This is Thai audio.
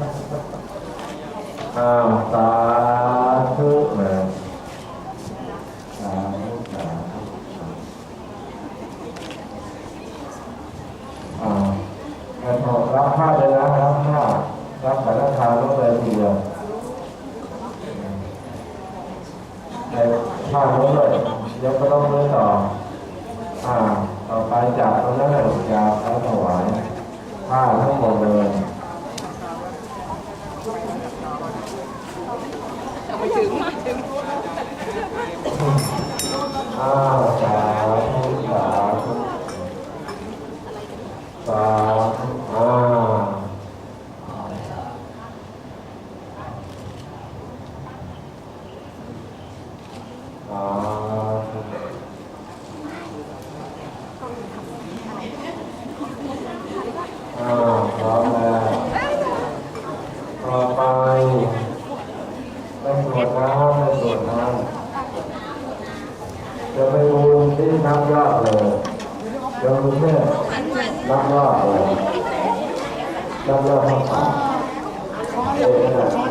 อ้าวสาธุเลยอ่าเงินทอรับผ้าเลยนะรับผ้ารับสารทานลงเลยทีเดียวในผ้าลงเลยยกก็ต้องเลยต่ออ่าต่อไปจากตรงนั้นเลยจากแล้ถวายผ้าทั้งหมดเลย สาธุสาธุสาธุอ่าสาธุอ้าพร้อมแล้วต่อไปไปสวดน้ำไปสวดน้ำ จะไปดูที่นับยอดเลยจะมีเมื่อนับยอดเลยนับยอดทั้งสามเอ๊ะ